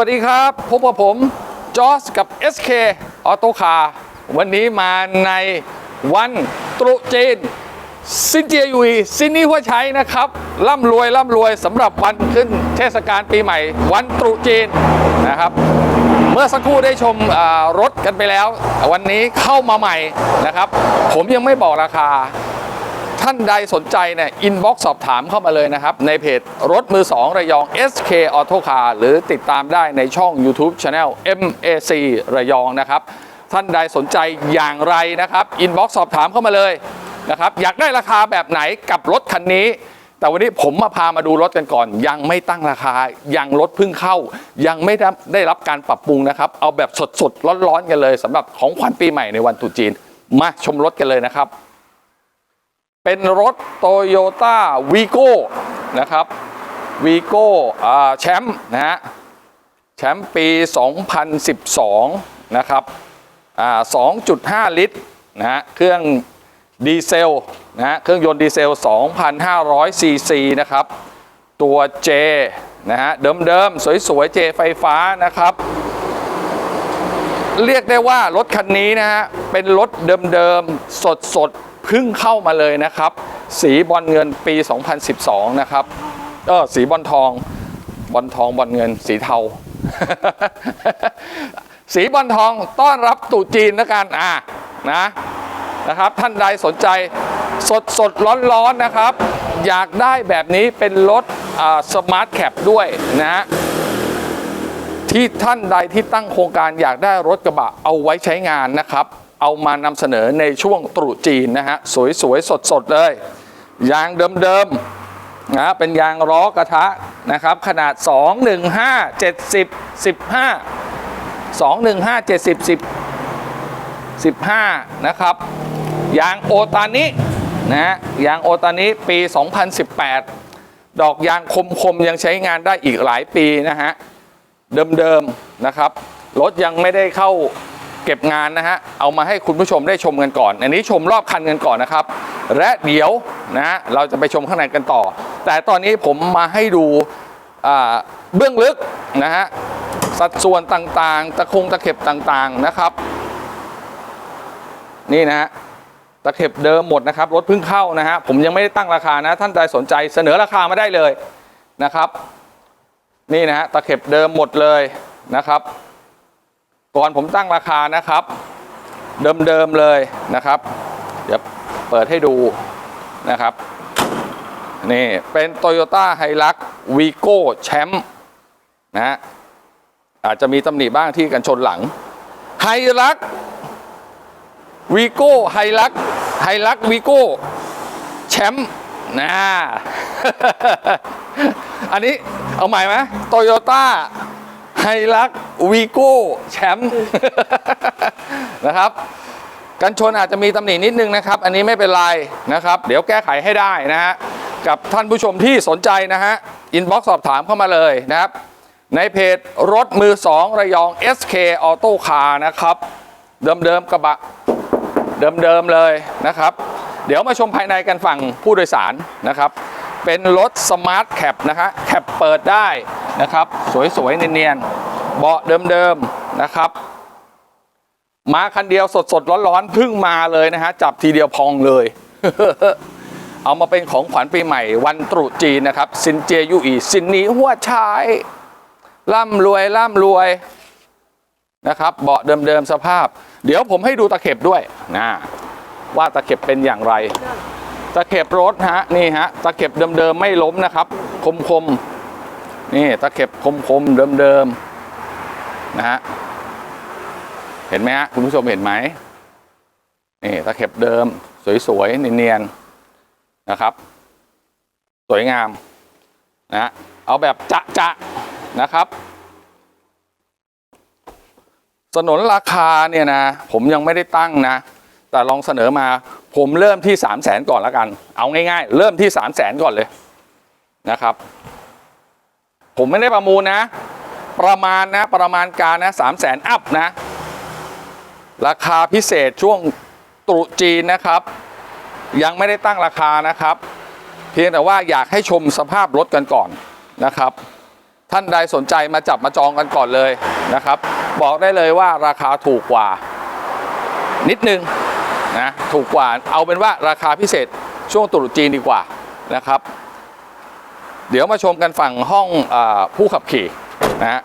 สวัสดีครับพบกับผมจอสกับ SK ออโตคาวันนี้มาในวันตรุษจีนซินเจียยุยซินนี่หัวใช้นะครับร่ำรวยร่ำรวยสำหรับวันขึ้นเทศกาลปีใหม่ วันตรุษจีนนะครับ เมื่อสักครู่ได้ชมรถกันไปแล้ว วันนี้เข้ามาใหม่นะครับ ผมยังไม่บอกราคา ท่านใดสนใจเนี่ยอินบ็อกซ์สอบถามเข้ามาเลยนะครับ ในเพจรถมือ 2 ระยอง SK Auto Car หรือติดตามได้ในช่อง YouTube Channel MAC ระยองนะครับ ท่านใดสนใจอย่างไรนะครับอินบ็อกซ์สอบถามเข้ามาเลยนะครับอยากได้ราคาแบบไหนกับรถคันนี้ แต่วันนี้ผมมาพามาดูรถกันก่อน ยังไม่ตั้งราคา ยังรถเพิ่งเข้า ยังไม่ได้ได้รับการปรับปรุงนะครับ เอาแบบสดๆร้อนๆกันเลยสำหรับของขวัญปีใหม่ในวันตรุษจีน มาชมรถกันเลยนะครับ เป็นรถโตโยต้าวีโก้นะครับวีโก้แชมป์นะฮะแชมป์ปี 2012 นะครับ 2.5 ลิตรนะฮะเครื่องดีเซลนะฮะเครื่องยนต์ดีเซล 2,500 ซีซีนะครับ ตัว J นะฮะเดิมๆ สวยๆ J ไฟฟ้านะครับ เรียกได้ว่ารถคันนี้นะฮะเป็นรถเดิมๆ สดๆ พิ่งเข้ามาเลยนะครับ สีบอลเงินปี 2012 นะครับเออสีบอลทองบอลทองบอลเงิน สีเทา สีบอลทองต้อนรับตรุจีนนะกันอะนะนะครับ ท่านใดสนใจสดสดร้อนร้อนนะครับ อยากได้แบบนี้เป็นรถสมาร์ทแคปด้วยนะฮะที่ท่านใดที่ตั้งโครงการอยากได้รถกระบะเอาไว้ใช้งานนะครับ เอามานำเสนอในช่วงตรุษจีนนะฮะสวยๆ สดๆ เลย ยางเดิมๆนะเป็นยางล้อกระทะนะครับ ขนาด 215 70 15 215 70 10 15 นะครับ ยางโอตานินะฮะยางโอตานิปี 2018 ดอกยางคมๆ ยังใช้งานได้อีกหลายปีนะฮะ เดิมๆ นะครับ รถยังไม่ได้เข้า เก็บงานนะฮะเอามาให้คุณผู้ชมได้ชมกันก่อน อันนี้ชมรอบคันกันก่อนนะครับ และเดี๋ยวนะฮะเราจะไปชมข้างในกันต่อ แต่ตอนนี้ผมมาให้ดูเบื้องลึกนะฮะสัดส่วนต่างๆ ตะคงตะเข็บต่างๆนะครับ นี่นะฮะตะเข็บเดิมหมดนะครับรถเพิ่งเข้านะฮะผมยังไม่ได้ตั้งราคานะ ท่านใดสนใจเสนอราคามาได้เลยนะครับ นี่นะฮะตะเข็บเดิมหมดเลยนะครับ ก่อนผมตั้งราคานะครับ เดิมๆเลยนะครับ เดี๋ยวเปิดให้ดูนะครับ นี่เป็น Toyota h i l u x v i g o Champ นะฮะอาจจะมีตำหนิบ้างที่กันชนหลัง h i l u x v i g o h i l u x h i l u x v i g o แชมป์นะอันนี้เอาใหม่ไหมโตโยต้า ลักวีโก้แชมป์นะครับกันชนอาจจะมีตำหนินิดนึงนะครับ อันนี้ไม่เป็นไรนะครับ เดี๋ยวแก้ไขให้ได้นะฮะกับท่านผู้ชมที่สนใจนะฮะอินบ็อกซ์สอบถามเข้ามาเลยนะครับ ในเพจรถมือ 2 ระยอง SK Auto Car นะครับ เดิมๆกระบะเดิมๆเลยนะครับ เดี๋ยวมาชมภายในกันฝั่งผู้โดยสารนะครับ เป็นรถสมาร์ทแคปนะฮะแคปเปิดได้นะครับ สวยๆ เนียนๆ เบาะเดิมๆ นะครับมาคันเดียวสดๆ ร้อนๆเพิ่งมาเลยนะฮะ จับทีเดียวพองเลย เอามาเป็นของขวัญปีใหม่วันตรุษจีนนะครับซินเจยูอีซินนี้หัวชายร่ำรวยร่ำรวยนะครับ เบาะเดิมๆ สภาพ เดี๋ยวผมให้ดูตะเข็บด้วยนะว่าตะเข็บเป็นอย่างไร ตะเข็บรถฮะนี่ฮะตะเข็บเดิมๆไม่ล้มนะครับ คมๆนี่ตะเข็บคมๆเดิมๆนะฮะเห็นไหมฮะคุณผู้ชมเห็นไหมนี่ตะเข็บเดิม สวยๆเนียนๆนะครับ สวยงามนะฮะเอาแบบจะๆนะครับ สนนราคาเนี่ยนะ ผมยังไม่ได้ตั้งนะ แต่ลองเสนอมา ผมเริ่มที่3 0 0แสนก่อนล้วกัน เอาง่าย ๆ เริ่มที่3 0 0แสนก่อนเลยนะครับ ผมไม่ได้ประมูลนะ ประมาณนะประมาณการนะ3 0 0แสนอัพนะ ราคาพิเศษช่วงตรุษจีนนะครับ ยังไม่ได้ตั้งราคานะครับ เพียงแต่ว่าอยากให้ชมสภาพรถกันก่อนนะครับ ท่านใดสนใจมาจับมาจองกันก่อนเลยนะครับ บอกได้เลยว่าราคาถูกกว่า นิดนึง นะถูกกว่าเอาเป็นว่าราคาพิเศษช่วงตรุษจีนดีกว่านะครับ เดี๋ยวมาชมกันฝั่งห้องอผู้ขับขี่นะฮะ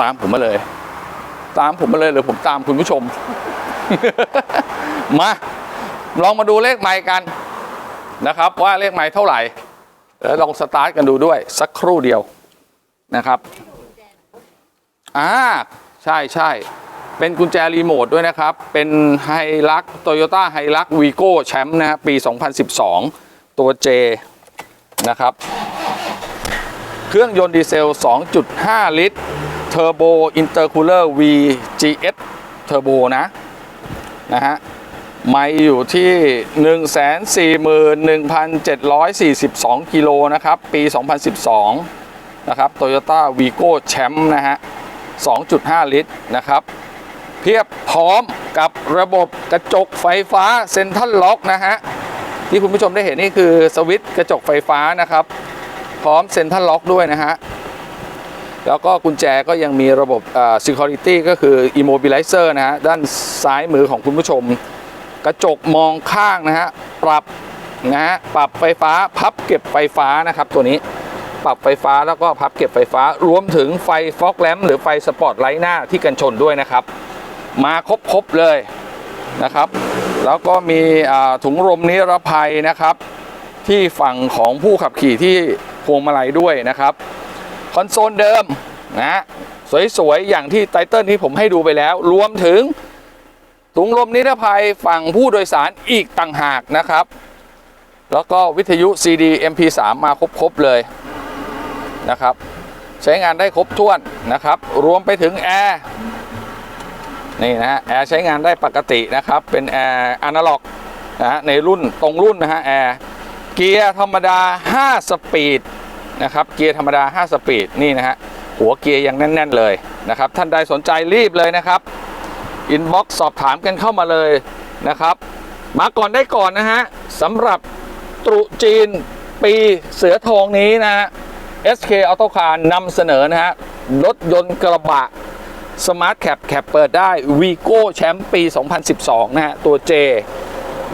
ตามผมมาเลย ตามผมมาเลยหรือผมตามคุณผู้ชม มาลองมาดูเลขไมค์กันนะครับ ว่าเลขไมค์เท่าไหร่แล้วลองสตาร์ทกันดูด้วยสักครู่เดียวนะครับ อ่า ใช่ใช่ เป็นกุญแจรีโมทด้วยนะครับ เป็นไฮลักโตโยต้าไฮลักวีโก้แชมป์นะฮะปี 2012 ตัว J นะครับ เครื่องยนต์ดีเซล 2.5 ลิตรเทอร์โบอินเตอร์คูลเลอร์ VGS เทอร์โบนะ นะฮะ ไม่อยู่ที่ 141,742 กิโลนะครับ ปี 2012 นะครับ Toyota Vigo Champ นะฮะ 2.5 ลิตรนะครับ เพียบพร้อมกับระบบกระจกไฟฟ้าเซ็นทรัลล็อกนะฮะที่คุณผู้ชมได้เห็นนี่คือสวิตช์กระจกไฟฟ้านะครับ พร้อมเซ็นทรัลล็อกด้วยนะฮะแล้วก็กุญแจก็ยังมีระบบอ่า security ก็คือ immobilizer นะฮะด้านซ้ายมือของคุณผู้ชม กระจกมองข้างนะฮะปรับนะฮะปรับไฟฟ้าพับเก็บไฟฟ้านะครับ ตัวนี้ปรับไฟฟ้าแล้วก็พับเก็บไฟฟ้ารวมถึงไฟฟอกแลมหรือไฟสปอตไลท์หน้าที่กันชนด้วยนะครับ มาครบๆเลยนะครับ แล้วก็มีถุงลมนิรภัยนะครับ ที่ฝั่งของผู้ขับขี่ที่พวงมาลัยด้วยนะครับ คอนโซลเดิมนะฮะสวยๆ อย่างที่ไตเติลที่ผมให้ดูไปแล้ว รวมถึงถุงลมนิรภัยฝั่งผู้โดยสารอีกต่างหากนะครับ แล้วก็วิทยุ CD MP3 มาครบๆเลยนะครับ ใช้งานได้ครบถ้วนนะครับ รวมไปถึงแอร์ นี่นะฮะแอร์ใช้งานได้ปกตินะครับ เป็นแอร์อนาล็อกนะฮะในรุ่นตรงรุ่นนะฮะแอร์เกียร์ธรรมดา 5 สปีดนะครับเกียร์ธรรมดา 5 สปีดนี่นะฮะหัวเกียร์ยังแน่น ๆ เลยนะครับ ท่านใดสนใจรีบเลยนะครับอินบ็อกซ์สอบถามกันเข้ามาเลยนะครับ มาก่อนได้ก่อนนะฮะสำหรับตรุจีนปีเสือทองนี้นะฮะ SK Auto Car นำเสนอนะฮะรถยนต์กระบะ Smart Cap แคปเปิดได้ Vigo แชมป์ปี 2012 นะฮะ ตัว J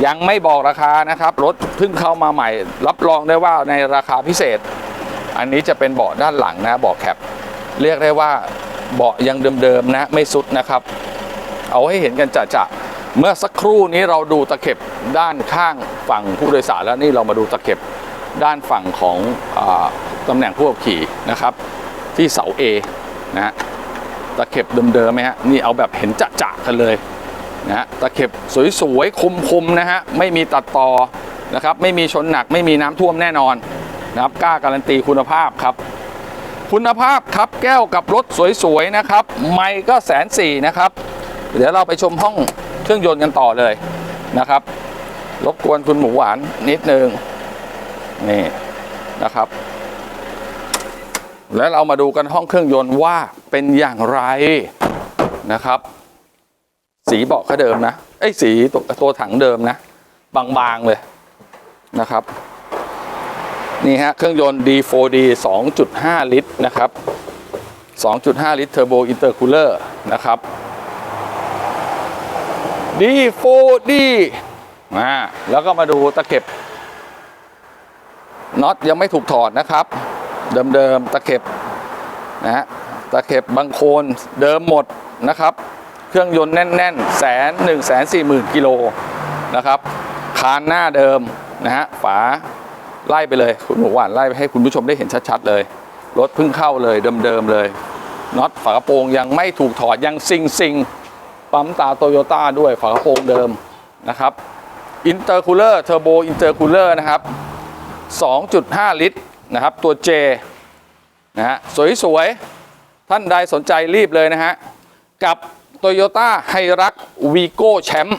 ยังไม่บอกราคานะครับ รถเพิ่งเข้ามาใหม่ รับรองได้ว่าในราคาพิเศษ อันนี้จะเป็นเบาะด้านหลังนะเบาะแคปเรียกได้ว่าเบาะยังเดิมๆนะ ไม่สุดนะครับ เอาให้เห็นกันจะๆเมื่อสักครู่นี้เราดูตะเข็บด้านข้างฝั่งผู้โดยสารแล้วนี่เรามาดูตะเข็บด้านฝั่งของอตำแหน่งผู้ขับขี่นะครับ ที่เสา A นะฮะ ตะเข็บเดิมๆไหมฮะนี่เอาแบบเห็นจะๆกันเลยนะฮะตะเข็บสวยๆคมๆนะฮะไม่มีตัดต่อนะครับไม่มีชนหนักไม่มีน้ำท่วมแน่นอนนะครับกล้าการันตีคุณภาพครับ คุณภาพครับแก้วกับรถสวยๆนะครับ ไม่ก็แสนสี่นะครับ เดี๋ยวเราไปชมห้องเครื่องยนต์กันต่อเลยนะครับ รบกวนคุณหมูหวานนิดนึงนี่นะครับ แล้วเรามาดูกันห้องเครื่องยนต์ว่าเป็นอย่างไรนะครับ สีเบาะก็เดิมนะไอ้สีตัวตัวถังเดิมนะ บางๆเลยนะครับ นี่ฮะเครื่องยนต์ D4D 2.5 ลิตรนะครับ 2.5 ลิตรเทอร์โบอินเตอร์คูลเลอร์นะครับ D4D อ่าแล้วก็มาดูตะเข็บน็อตยังไม่ถูกถอดนะครับ เดิมๆตะเข็บนะฮะตะเข็บบางโคนเดิมหมดนะครับ เครื่องยนต์แน่นๆแสนหนึ่งแสนสี่หมื่นกิโลนะครับคานหน้าเดิมนะฮะฝาไล่ไปเลยคุณหมูหวานไล่ไปให้คุณผู้ชมได้เห็นชัดๆเลย รถเพิ่งเข้าเลยเดิมๆเลยน็อตฝากระโปรงยังไม่ถูกถอดยังซิงซิงๆปั๊มตาโตโยต้าด้วยฝากระโปรงเดิมนะครับอินเตอร์คูลเลอร์เทอร์โบอินเตอร์คูลเลอร์นะครับ 2.5 ลิตร นะครับตัว J นะฮะสวยๆ ท่านใดสนใจรีบเลยนะฮะ กับ Toyota h i r u x Vigo Champ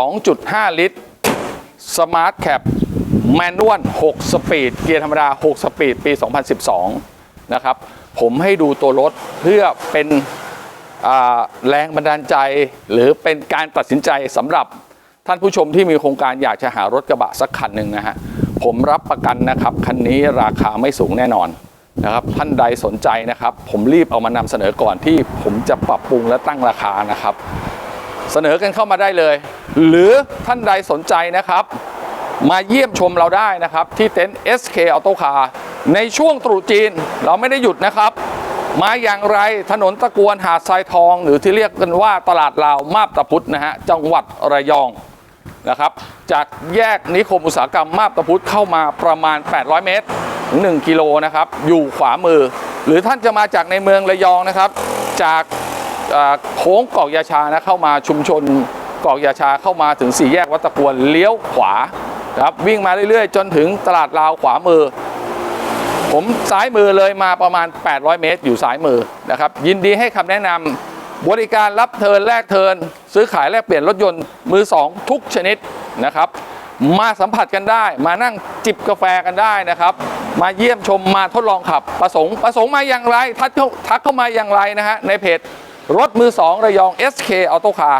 2.5 ลิตร Smart Cap แมนนวล6สปีด เกียร์ธรรมดา 6 สปีด ปี 2012 นะครับ ผมให้ดูตัวรถเพื่อเป็นแรงบันดาลใจ หรือเป็นการตัดสินใจสำหรับท่านผู้ชมที่มีโครงการอยากจะหารถกระบะสักคันหนึ่งนะฮะ ผมรับประกันนะครับคันนี้ราคาไม่สูงแน่นอนนะครับท่านใดสนใจนะครับ ผมรีบเอามานำเสนอก่อนที่ผมจะปรับปรุงและตั้งราคานะครับ เสนอกันเข้ามาได้เลย หรือท่านใดสนใจนะครับ มาเยี่ยมชมเราได้นะครับ ที่เต็นท์ SK Auto Car ในช่วงตรุษจีนเราไม่ได้หยุดนะครับ มาอย่างไรถนนตะกวนหาดทรายทอง หรือที่เรียกกันว่าตลาดลาวมาบตาพุธนะฮะจังหวัดระยอง นะครับ จากแยกนิคมอุตสาหกรรมมาบตาพุธเข้ามาประมาณ 800 เมตรถึง1กิโลนะครับ อยู่ขวามือ หรือท่านจะมาจากในเมืองระยองนะครับ จากโค้งกอกยาชานะเข้ามาชุมชนกอกยาชาเข้ามาถึงสี่แยกวัดตะกวนเลี้ยวขวาครับวิ่งมาเรื่อยๆ จนถึงตลาดลาวขวามือ ผมซ้ายมือเลยมาประมาณ 800 เมตร อยู่ซ้ายมือนะครับ ยินดีให้คำแนะนำ บริการรับเทิร์นแลกเทิร์นซื้อขายแลกเปลี่ยนรถยนต์มือสองทุกชนิดนะครับ มาสัมผัสกันได้ มานั่งจิบกาแฟกันได้นะครับ มาเยี่ยมชมมาทดลองขับ ประสงค์ประสงค์มาอย่างไร ทักเข้าทักเข้ามาอย่างไรนะฮะในเพจรถมือสองระยอง SK Auto Car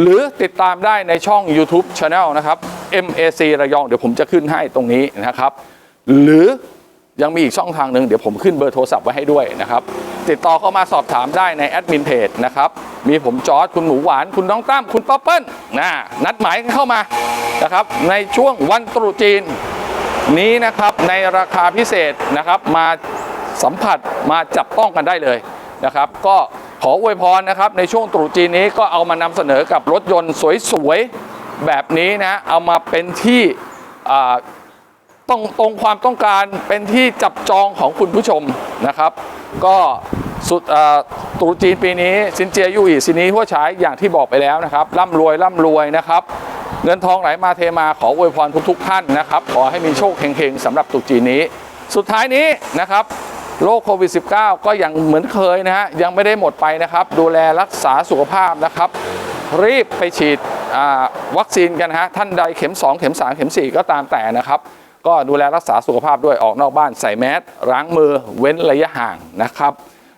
หรือติดตามได้ในช่อง YouTube Channel นะครับ MAC ระยอง เดี๋ยวผมจะขึ้นให้ตรงนี้นะครับ หรือยังมีอีกช่องทางหนึ่งเดี๋ยวผมขึ้นเบอร์โทรศัพท์ไว้ให้ด้วยนะครับ ติดต่อเข้ามาสอบถามได้ในแอดมินเพจนะครับ มีผมจอร์ดคุณหมูหวาน คุณน้องตั้ม คุณป๊อปเปิ้ลนะนัดหมายกันเข้ามานะครับ ในช่วงวันตรุษจีน นี้นะครับในราคาพิเศษนะครับ มาสัมผัสมาจับต้องกันได้เลยนะครับ ก็ขออวยพรนะครับ ในช่วงตรุษจีนนี้ก็เอามานำเสนอกับรถยนต์สวยๆ แบบนี้นะ เอามาเป็นที่ ต้องตรงความต้องการเป็นที่จับจองของคุณผู้ชมนะครับ ก็สุดตรุษจีนปีนี้สินเจียยู่อีสินี้หัวฉายอย่างที่บอกไปแล้วนะครับร่ำรวยร่ำรวยนะครับ เงินทองไหลมาเทมาขออวยพรทุกๆท่านนะครับ ขอให้มีโชคเฮงๆสำหรับตรุษจีนนี้ สุดท้ายนี้นะครับโรคโควิด -19 ก็ยังเหมือนเคยนะฮะยังไม่ได้หมดไปนะครับ ดูแลรักษาสุขภาพนะครับ รีบไปฉีดวัคซีนกันฮะท่านใดเข็ม 2 เข็ม 3 เข็ม 4 ก็ตามแต่นะครับ ก็ดูแลรักษาสุขภาพด้วยออกนอกบ้านใส่แมสล้างมือเว้นระยะห่างนะครับ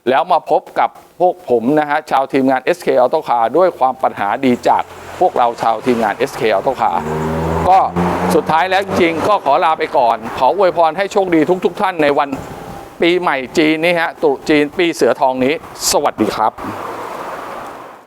แล้วมาพบกับพวกผมนะฮะชาวทีมงาน SK Auto Car ด้วยความปัญหาดีจากพวกเราชาวทีมงาน SK Auto Car ก็สุดท้ายแล้วจริงก็ขอลาไปก่อน ขออวยพรให้โชคดีทุกๆท่านในวันปีใหม่จีนนี้ฮะตรุษจีนปีเสือทองนี้ สวัสดีครับ